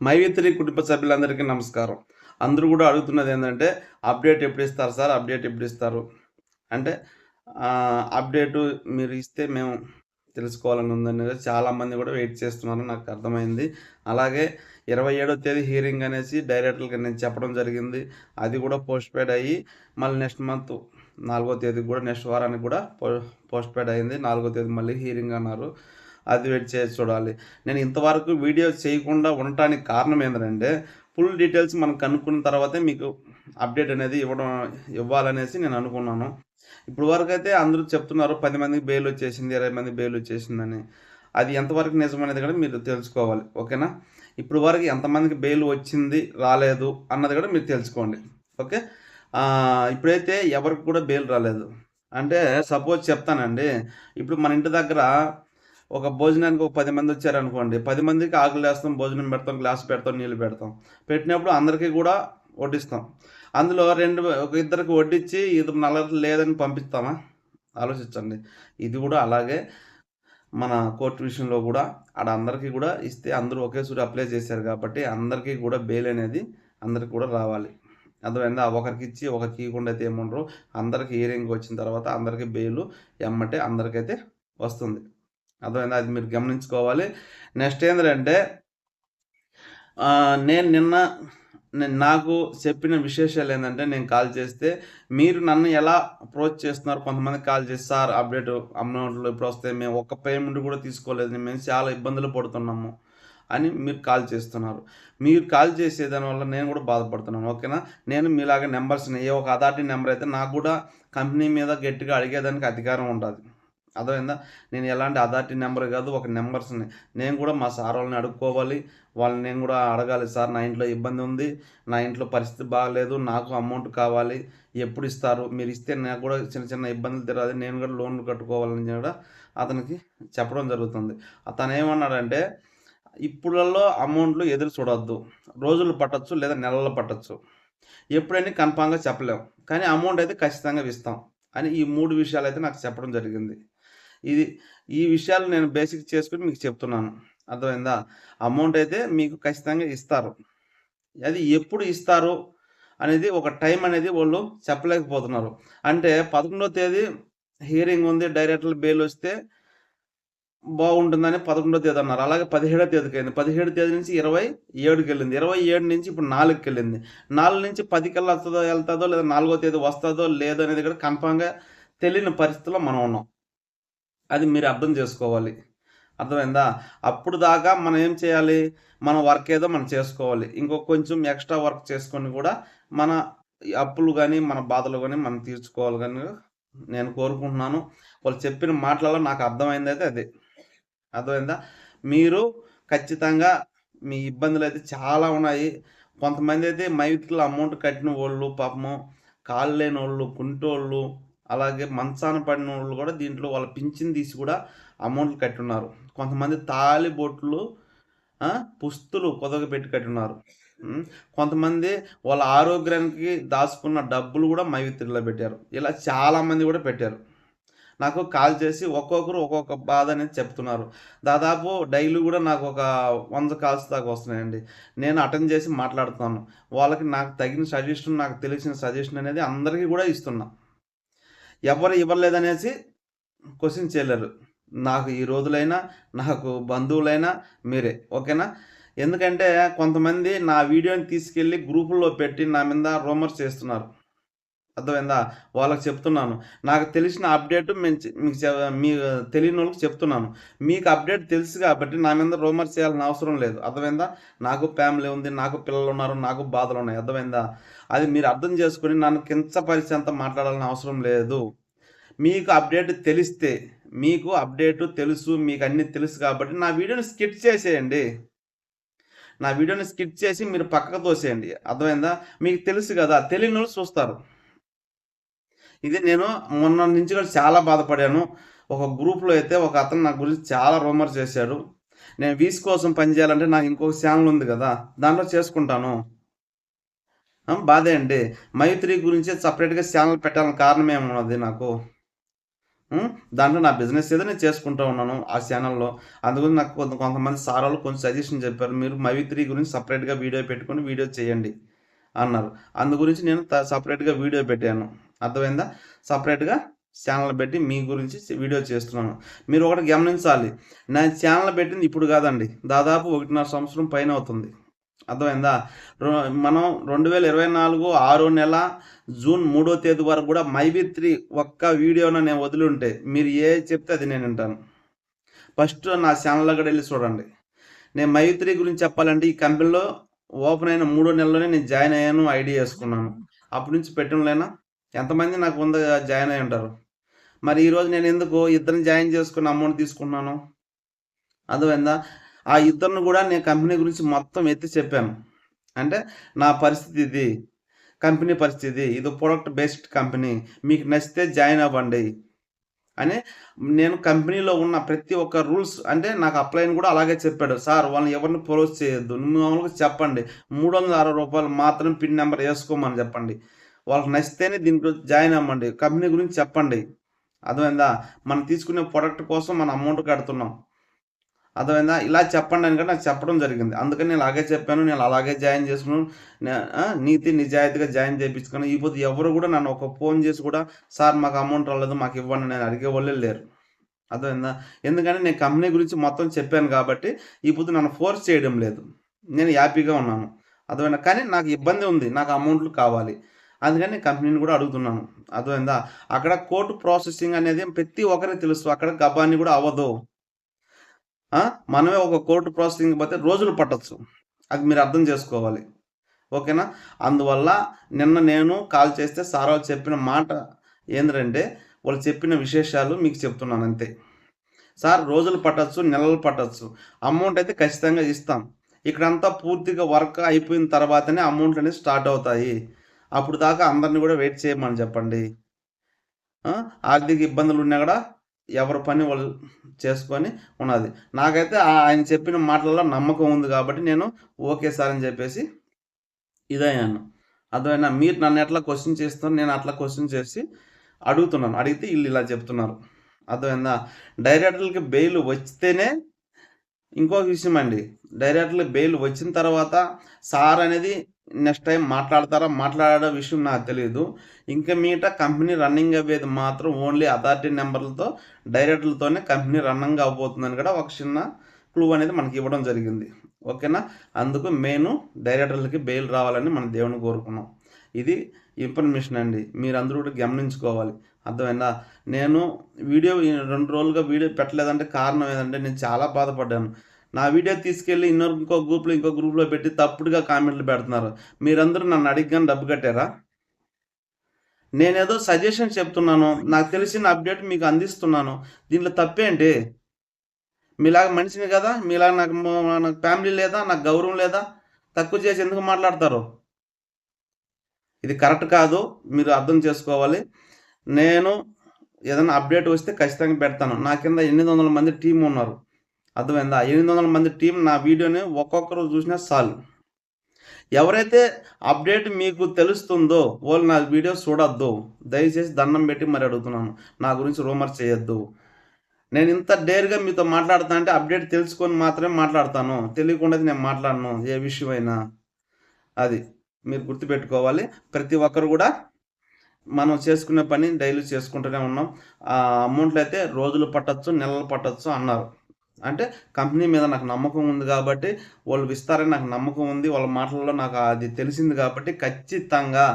మైవిత్రి కుటుంబ సభ్యులందరికీ నమస్కారం. అందరూ కూడా అడుగుతున్నది ఏంటంటే అప్డేట్ ఎప్పుడు ఇస్తారు సార్? అప్డేట్ ఎప్పుడు ఇస్తారు? అంటే అప్డేటు మీరు ఇస్తే మేము తెలుసుకోవాలని ఉందని చాలామంది కూడా వెయిట్ చేస్తున్నారు నాకు అర్థమైంది. అలాగే ఇరవై ఏడో తేదీ హీరింగ్ అనేసి డైరెక్టర్కి నేను చెప్పడం జరిగింది. అది కూడా పోస్ట్ పేడ్ అయ్యి మళ్ళీ నెక్స్ట్ మంత్ నాలుగో తేదీ కూడా నెక్స్ట్ వారానికి కూడా పో పోస్ట్ పేడ్ అయింది. నాలుగో తేదీ మళ్ళీ హీరింగ్ అన్నారు. అది వెయిట్ చేసి చూడాలి. నేను ఇంతవరకు వీడియో చేయకుండా ఉండటానికి కారణం ఏంటంటే ఫుల్ డీటెయిల్స్ మనం కనుక్కున్న తర్వాతే మీకు అప్డేట్ అనేది ఇవ్వడం ఇవ్వాలనేసి నేను అనుకున్నాను. ఇప్పుడు వరకు అయితే అందరూ చెప్తున్నారు పది మందికి బెయిల్ వచ్చేసింది ఇరవై మంది బెయిల్ వచ్చేసిందని. అది ఎంతవరకు నిజమనేది కూడా మీరు తెలుసుకోవాలి ఓకేనా? ఇప్పుడు వరకు ఎంతమందికి బెయిల్ వచ్చింది రాలేదు అన్నది కూడా మీరు తెలుసుకోండి ఓకే? ఇప్పుడైతే ఎవరికి కూడా బెయిల్ రాలేదు. అంటే సపోజ్ చెప్తానండి ఇప్పుడు మన ఇంటి దగ్గర ఒక భోజనానికి ఒక పది మంది వచ్చారనుకోండి పది మందికి ఆకులు వేస్తాం భోజనం పెడతాం గ్లాస్ పెడతాం నీళ్ళు పెడతాం. పెట్టినప్పుడు అందరికీ కూడా వడ్డిస్తాం. అందులో రెండు ఒక ఇద్దరికి వడ్డించి ఇది నలుగురు లేదని పంపిస్తామా? ఆలోచించండి. ఇది కూడా అలాగే మన కోర్టు విషయంలో కూడా ఆడ అందరికీ కూడా ఇస్తే అందరూ ఒకేసారి అప్లై చేశారు కాబట్టి అందరికీ కూడా బెయిల్ అనేది అందరికి కూడా రావాలి. అర్థమైందా? ఒకరికి ఇచ్చి ఒకరికి ఇవ్వకుండా అయితే ఏముండరు. అందరికి హియరింగ్ వచ్చిన తర్వాత అందరికీ బెయిల్ ఎమ్మటే అందరికైతే వస్తుంది. అర్థమైందా? అది మీరు గమనించుకోవాలి. నెక్స్ట్ ఏంటంటే నేను నిన్న నేను నాకు చెప్పిన విశేషాలు ఏంటంటే నేను కాల్ చేస్తే మీరు నన్ను ఎలా అప్రోచ్ చేస్తున్నారు కొంతమంది కాల్ చేసి సార్ అప్డేట్ అమౌంట్లు ఇప్పుడు వస్తే మేము ఒక్క పేమెంట్ కూడా తీసుకోలేదు. మేము చాలా ఇబ్బందులు పడుతున్నాము. అని మీరు కాల్ చేస్తున్నారు. మీరు కాల్ చేసే వల్ల నేను కూడా బాధపడుతున్నాను. ఓకేనా? నేను మీలాగా నెంబర్స్ని ఏ ఒక అథారిటీ నెంబర్ అయితే నాకు కూడా కంపెనీ మీద గట్టిగా అడిగేదానికి అధికారం ఉంటుంది అర్థమైందా? నేను ఎలాంటి అథారిటీ నెంబర్ కాదు ఒక నెంబర్స్ని. నేను కూడా మా సార్ వాళ్ళని అడుక్కోవాలి. వాళ్ళని నేను కూడా అడగాలి సార్ నా ఇంట్లో ఇబ్బంది ఉంది నా ఇంట్లో పరిస్థితి బాగాలేదు నాకు అమౌంట్ కావాలి ఎప్పుడు ఇస్తారు? మీరు ఇస్తే నాకు కూడా చిన్న చిన్న ఇబ్బందులు తెరాలి నేను కూడా లోన్లు కట్టుకోవాలని కూడా అతనికి చెప్పడం జరుగుతుంది. అతను ఏమన్నాడంటే ఇప్పుడల్లో అమౌంట్లు ఎదురు చూడొద్దు. రోజులు పట్టచ్చు లేదా నెలలు పట్టచ్చు. ఎప్పుడైనా కన్ఫామ్గా చెప్పలేం. కానీ అమౌంట్ అయితే ఖచ్చితంగా ఇస్తాం. అని ఈ మూడు విషయాలు అయితే నాకు చెప్పడం జరిగింది. ఇది ఈ విషయాలు నేను బేసిక్ చేసుకుని మీకు చెప్తున్నాను. అర్థమైందా? అమౌంట్ అయితే మీకు ఖచ్చితంగా ఇస్తారు. అది ఎప్పుడు ఇస్తారు అనేది ఒక టైం అనేది వాళ్ళు చెప్పలేకపోతున్నారు. అంటే పదకొండో తేదీ హియరింగ్ ఉంది డైరెక్టర్ బెయిల్ వస్తే బాగుంటుందని పదకొండో తేదీ అన్నారు. అలాగే పదిహేడో తేదీకి అయింది పదిహేడు తేదీ నుంచి ఇరవై ఏడుకి వెళ్ళింది. ఇరవై ఏడు నుంచి ఇప్పుడు నాలుగుకి వెళ్ళింది. నాలుగు నుంచి పది వస్తుందో వెళ్తుందో లేదా నాలుగో తేదీ వస్తుందో లేదో అనేది కూడా కన్ఫామ్గా తెలియని పరిస్థితిలో మనం ఉన్నాం. అది మీరు అర్థం చేసుకోవాలి. అర్థమైందా? అప్పుడు దాకా మనం ఏం చేయాలి? మన వర్క్ ఏదో మనం చేసుకోవాలి. ఇంకో కొంచెం ఎక్స్ట్రా వర్క్ చేసుకొని కూడా మన అప్పులు కానీ మన బాధలు కానీ మనం తీర్చుకోవాలి కానీ నేను కోరుకుంటున్నాను. వాళ్ళు చెప్పిన మాటలలో నాకు అర్థమైంది అయితే అదే. అర్థమైందా? మీరు ఖచ్చితంగా మీ ఇబ్బందులు అయితే చాలా ఉన్నాయి. కొంతమంది అయితే మైత్రిలో అమౌంట్ కట్టిన వాళ్ళు పాపము కాళ్ళు లేని వాళ్ళు కుంటోళ్ళు అలాగే మంచాన పడిన వాళ్ళు కూడా దీంట్లో వాళ్ళ పింఛన్ తీసి కూడా అమౌంట్లు కట్టున్నారు. కొంతమంది తాళి బొట్లు పుస్తులు కొదగ పెట్టి కట్టున్నారు కొంతమంది వాళ్ళ ఆరోగ్యానికి దాచుకున్న డబ్బులు కూడా మైవిత్రిలో పెట్టారు. ఇలా చాలామంది కూడా పెట్టారు. నాకు కాల్ చేసి ఒక్కొక్కరు ఒక్కొక్క బాధ అనేది చెప్తున్నారు. దాదాపు డైలీ కూడా నాకు ఒక వంద కాల్స్ దాకా వస్తున్నాయండి. నేను అటెండ్ చేసి మాట్లాడుతున్నాను. వాళ్ళకి నాకు తగిన సజెషన్ నాకు తెలిసిన సజెషన్ అనేది అందరికీ కూడా ఇస్తున్నా. ఎవరు ఇవ్వలేదనేసి క్వశ్చన్ చేయలేరు. నాకు ఈ రోజులైనా నాకు బంధువులైనా మీరే ఓకేనా? ఎందుకంటే కొంతమంది నా వీడియోని తీసుకెళ్ళి గ్రూపుల్లో పెట్టి నా మీద రూమర్స్ చేస్తున్నారు. అర్థమైందా? వాళ్ళకి చెప్తున్నాను. నాకు తెలిసిన అప్డేట్ మేము మీకు మీ తెలియని వాళ్ళకి చెప్తున్నాను. మీకు అప్డేట్ తెలుసు కాబట్టి నా మీద రోమర్ చేయాల్సిన అవసరం లేదు. అర్థమైందా? నాకు ఫ్యామిలీ ఉంది నాకు పిల్లలు ఉన్నారు నాకు బాధలు ఉన్నాయి. అర్థమైందా? అది మీరు అర్థం చేసుకుని నన్ను కించపరిచేంత మాట్లాడాల్సిన అవసరం లేదు. మీకు అప్డేట్ తెలిస్తే మీకు అప్డేట్ తెలుసు మీకు అన్నీ తెలుసు కాబట్టి నా వీడియోని స్కిప్ చేసేయండి. నా వీడియోని స్కిప్ చేసి మీరు పక్కకు తోసేయండి. అర్థమైందా? మీకు తెలుసు కదా? తెలియని వాళ్ళు చూస్తారు. ఇది నేను మొన్న నుంచి కూడా చాలా బాధపడాను. ఒక గ్రూప్లో అయితే ఒక అతను నా గురించి చాలా రూమర్ చేశాడు. నేను వీస్ కోసం పనిచేయాలంటే నాకు ఇంకొక ఛానల్ ఉంది కదా దాంట్లో చేసుకుంటాను. బాధే అండి. మైత్రి గురించి సపరేట్గా ఛానల్ పెట్టాలని కారణం ఏమన్నది నాకు? దాంట్లో నా బిజినెస్ ఏదో నేను చేసుకుంటూ ఉన్నాను ఆ ఛానల్లో. అందుకని నాకు కొంత కొంతమంది సార్ వాళ్ళు కొంచెం సజెషన్ చెప్పారు. మీరు మైత్రి గురించి సపరేట్గా వీడియో పెట్టుకొని వీడియో చేయండి అన్నారు. అందు గురించి నేను త- సపరేట్గా వీడియో పెట్టాను. అర్థమైందా? సపరేట్గా ఛానల్ పెట్టి మీ గురించి వీడియో చేస్తున్నాను. మీరు ఒకటి గమనించాలి. నా ఛానల్ పెట్టింది ఇప్పుడు కాదండి. దాదాపు ఒకటిన్నర సంవత్సరం పైన అవుతుంది. అర్థమైందా? మనం రెండు వేల ఇరవై నాలుగు ఆరో నెల జూన్ మూడో తేదీ వరకు కూడా మైబీ త్రీ ఒక్క వీడియోన నేను వదిలి ఉంటే మీరు ఏ చెప్తే అది నేను వింటాను. ఫస్ట్ నా ఛానల్లో కూడా వెళ్ళి చూడండి. నేను మైబీ త్రీ గురించి చెప్పాలంటే ఈ కంపెనీలో ఓపెన్ అయిన మూడో నెలలోనే నేను జాయిన్ అయ్యాను ఐడి వేసుకున్నాను. అప్పటి నుంచి పెట్టడంలేనా ఎంతమంది నాకు ముందుగా జాయిన్ అయి ఉంటారు? మరి ఈరోజు నేను ఎందుకు ఇద్దరిని జాయిన్ చేసుకుని అమౌంట్ తీసుకున్నాను అర్థమైందా? ఆ ఇద్దరిని కూడా నేను కంపెనీ గురించి మొత్తం ఎత్తి చెప్పాను. అంటే నా పరిస్థితి ఇది. కంపెనీ పరిస్థితి ఇది. Product based company. మీకు నచ్చితే జాయిన్ అవ్వండి. అని నేను కంపెనీలో ఉన్న ప్రతి ఒక్క రూల్స్ అంటే నాకు అప్లైన్ కూడా అలాగే చెప్పాడు. సార్ వాళ్ళని ఎవరిని క్లోజ్ చేయొద్దు. మామూలుగా చెప్పండి. మూడు వందల అరవై రూపాయలు మాత్రం పిన్ నెంబర్ వేసుకోమని చెప్పండి. వాళ్ళకి నచ్చితేనే దీనికి జాయిన్ అవ్వండి. కంపెనీ గురించి చెప్పండి. అర్థమైందా? మనం తీసుకునే ప్రొడక్ట్ కోసం మనం అమౌంట్ కడుతున్నాం. అర్థమైందా? ఇలా చెప్పండి అని కూడా నాకు చెప్పడం జరిగింది. అందుకని నేను అలాగే చెప్పాను. నేను అలాగే జాయిన్ చేసుకున్నాను. నీతి నిజాయితీగా జాయిన్ చేయించుకున్నాను. ఈ పొద్దు ఎవరు కూడా నన్ను ఒక ఫోన్ చేసి కూడా సార్ మాకు అమౌంట్ రాలేదు. మాకు ఇవ్వండి. నేను అడిగే వాళ్ళే లేరు. అర్థమైందా? ఎందుకంటే నేను కంపెనీ గురించి మొత్తం చెప్పాను కాబట్టి ఈ పొద్దు నన్ను ఫోర్స్ చేయడం లేదు. నేను హ్యాపీగా ఉన్నాను. అర్థమైనా కానీ నాకు ఇబ్బంది ఉంది. నాకు అమౌంట్లు కావాలి. అందుకని కంపెనీని కూడా అడుగుతున్నాను. అర్థమైందా? అక్కడ కోర్టు ప్రాసెసింగ్ అనేది ప్రతి ఒక్కరికి తెలుసు. అక్కడ గబాన్ని కూడా అవ్వదు. మనమే ఒక కోర్టు ప్రాసెసింగ్ పోతే రోజులు పట్టచ్చు. అది మీరు అర్థం చేసుకోవాలి. ఓకేనా? అందువల్ల నిన్న నేను కాల్ చేస్తే సార్ వాళ్ళు చెప్పిన మాట ఏంటంటే వాళ్ళు చెప్పిన విశేషాలు మీకు చెప్తున్నాను అంతే. సార్ రోజులు పట్టచ్చు నెలలు పట్టచ్చు. అమౌంట్ అయితే ఖచ్చితంగా ఇస్తాం. ఇక్కడంతా పూర్తిగా వర్క్ అయిపోయిన తర్వాతనే అమౌంట్ అనేది స్టార్ట్ అవుతాయి. అప్పుడు దాకా అందరిని కూడా వెయిట్ చేయమని చెప్పండి. ఆర్థిక ఇబ్బందులు ఉన్నా కూడా ఎవరి పని వాళ్ళు చేసుకొని ఉన్నది. నాకైతే ఆయన చెప్పిన మాటలలో నమ్మకం ఉంది కాబట్టి నేను ఓకే సార్ అని చెప్పేసి ఇదయ్యాను. అర్థమైనా మీరు నన్ను ఎట్లా క్వశ్చన్ చేస్తాను నేను అట్లా క్వశ్చన్ చేసి అడుగుతున్నాను. అడిగితే వీళ్ళు ఇలా చెప్తున్నారు. అర్థమైందా? డైరెక్టర్లకి బెయిల్ వస్తేనే ఇంకో విషయం అండి. డైరెక్టర్లకి బెయిల్ వచ్చిన తర్వాత సార్ అనేది నెక్స్ట్ టైం మాట్లాడతారా మాట్లాడే విషయం నాకు తెలియదు ఇంకా మీట కంపెనీ రన్నింగ్ అయ్యేది మాత్రం ఓన్లీ అథారిటీ నెంబర్లతో డైరెక్టర్లతోనే కంపెనీ రన్నింగ్ అవబోతుందని కూడా ఒక చిన్న క్లూ అనేది మనకి ఇవ్వడం జరిగింది. ఓకేనా? అందుకు మెయిన్ డైరెక్టర్లకి బెయిల్ రావాలని మన దేవుని కోరుకున్నాం. ఇది ఇన్ఫర్మేషన్ అండి. మీరు అందరూ కూడా గమనించుకోవాలి. అర్థమైందా? నేను వీడియో రెండు రోజులుగా వీడియో పెట్టలేదంటే కారణం ఏంటంటే నేను చాలా బాధపడ్డాను. నా వీడియో తీసుకెళ్ళి ఇన్నో ఇంకో గ్రూప్లో ఇంకో గ్రూప్లో పెట్టి తప్పుడుగా కామెంట్లు పెడుతున్నారు. మీరందరూ నన్ను అడిగ్గాను డబ్బు కట్టారా? నేనేదో సజెషన్ చెప్తున్నాను. నాకు తెలిసిన అప్డేట్ మీకు అందిస్తున్నాను. దీంట్లో తప్పేంటి? మీలాగా మనిషిని కదా? మీలాగా నాకు నాకు ఫ్యామిలీ లేదా? నాకు గౌరవం లేదా? తక్కువ చేసి ఎందుకు మాట్లాడతారు? ఇది కరెక్ట్ కాదు. మీరు అర్థం చేసుకోవాలి. నేను ఏదైనా అప్డేట్ వస్తే ఖచ్చితంగా పెడతాను. నా కింద ఎనిమిది వందల మంది టీం ఉన్నారు. అర్థమైందా? ఎనిమిది వందల మంది టీం నా వీడియోని ఒక్కొక్కరు చూసినా చాలు. ఎవరైతే అప్డేట్ మీకు తెలుస్తుందో వాళ్ళు నా వీడియో చూడొద్దు. దయచేసి దండం పెట్టి మరి అడుగుతున్నాను. నా గురించి రూమర్ చేయొద్దు. నేను ఇంత డేర్గా మీతో మాట్లాడుతా అంటే అప్డేట్ తెలుసుకొని మాత్రమే మాట్లాడతాను. తెలియకుండా నేను మాట్లాడను ఏ విషయమైనా. అది మీరు గుర్తుపెట్టుకోవాలి. ప్రతి ఒక్కరు కూడా మనం చేసుకునే పని డైలీ చేసుకుంటూనే ఉన్నాం. ఆ అమౌంట్లు అయితే రోజులు పట్టచ్చు నెలలు పట్టచ్చు అన్నారు. అంటే కంపెనీ మీద నాకు నమ్మకం ఉంది కాబట్టి వాళ్ళు ఇస్తారని నాకు నమ్మకం ఉంది. వాళ్ళ మాటల్లో నాకు అది తెలిసింది కాబట్టి ఖచ్చితంగా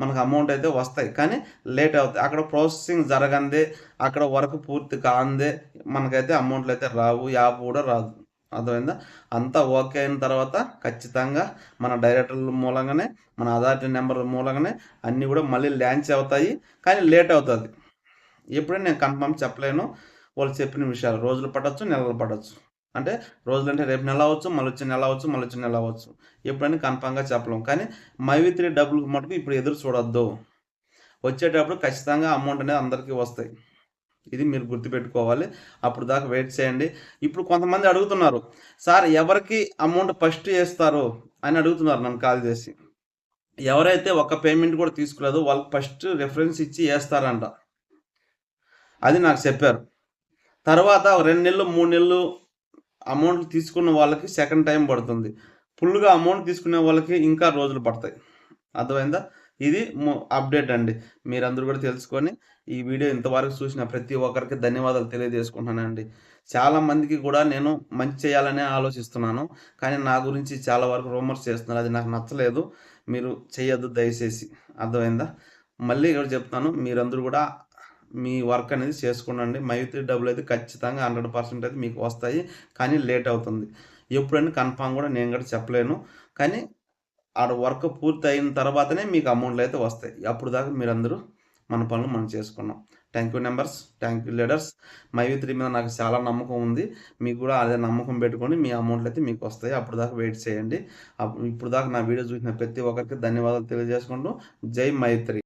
మనకు అమౌంట్ అయితే వస్తాయి. కానీ లేట్ అవుతాయి. అక్కడ ప్రాసెసింగ్ జరగందే అక్కడ వర్క్ పూర్తి కాందే మనకైతే అమౌంట్లు అయితే రావు యాప్ కూడా రాదు. అర్థమైందా? అంతా ఓకే అయిన తర్వాత ఖచ్చితంగా మన డైరెక్టర్ల మూలంగానే మన అథారిటీ నెంబర్ మూలంగానే అన్నీ కూడా మళ్ళీ ల్యాంచ్ అవుతాయి. కానీ లేట్ అవుతుంది. ఎప్పుడైనా నేను కన్ఫర్మ్ చెప్పలేను. వాళ్ళు చెప్పిన విషయాలు రోజులు పడవచ్చు నెలలు పడవచ్చు అంటే రోజులంటే రేపు నెల అవ్వచ్చు మళ్ళీ వచ్చే నెల అవ్వచ్చు మళ్ళీ వచ్చే నెల అవ్వచ్చు. ఎప్పుడైనా కన్ఫామ్గా చెప్పలేం. కానీ మైవి త్రీ డబ్బులకు మటుకు ఇప్పుడు ఎదురు చూడొద్దు. వచ్చేటప్పుడు ఖచ్చితంగా అమౌంట్ అనేది అందరికీ వస్తాయి. ఇది మీరు గుర్తుపెట్టుకోవాలి. అప్పుడు దాకా వెయిట్ చేయండి. ఇప్పుడు కొంతమంది అడుగుతున్నారు సార్ ఎవరికి అమౌంట్ ఫస్ట్ వేస్తారు అని అడుగుతున్నారు నన్ను కాల్ చేసి. ఎవరైతే ఒక పేమెంట్ కూడా తీసుకోలేదు వాళ్ళకి ఫస్ట్ రెఫరెన్స్ ఇచ్చి వేస్తారంట. అది నాకు చెప్పారు. తర్వాత రెండు నెలలు మూడు నెలలు అమౌంట్ తీసుకున్న వాళ్ళకి సెకండ్ టైం పడుతుంది. ఫుల్గా అమౌంట్ తీసుకునే వాళ్ళకి ఇంకా రోజులు పడతాయి. అర్థమైందా? ఇది అప్డేట్ అండి. మీరందరూ కూడా తెలుసుకొని ఈ వీడియో ఇంతవరకు చూసిన ప్రతి ఒక్కరికి ధన్యవాదాలు తెలియజేసుకుంటున్నానండి. చాలా మందికి కూడా నేను మంచి చేయాలనే ఆలోచిస్తున్నాను. కానీ నా గురించి చాలా వరకు రూమర్స్ చేస్తున్నారు. అది నాకు నచ్చలేదు. మీరు చేయొద్దు దయచేసి. అర్థమైందా? మళ్ళీ ఇక్కడ చెప్తాను. మీరందరూ కూడా మీ వర్క్ అనేది చేసుకోండి మైత్రి డబ్బులు అయితే ఖచ్చితంగా హండ్రెడ్ పర్సెంట్ అయితే మీకు వస్తాయి. కానీ లేట్ అవుతుంది. ఎప్పుడైనా కన్ఫామ్ కూడా నేను కూడా చెప్పలేను. కానీ ఆడ వర్క్ పూర్తి అయిన తర్వాతనే మీకు అమౌంట్లు అయితే వస్తాయి. అప్పుడు దాకా మీరందరూ మన పనులు మనం చేసుకున్నాం. Thank you numbers thank you leaders మైవి three మీద నాకు చాలా నమ్మకం ఉంది. మీకు కూడా అదే నమ్మకం పెట్టుకొని మీ అమౌంట్లు అయితే మీకు వస్తాయి. అప్పుడు దాకా వెయిట్ చేయండి. అప్పుడు ఇప్పుడు దాకా నా వీడియో చూసిన ప్రతి ఒక్కరికి ధన్యవాదాలు తెలియజేసుకుంటూ. జై మైత్రి.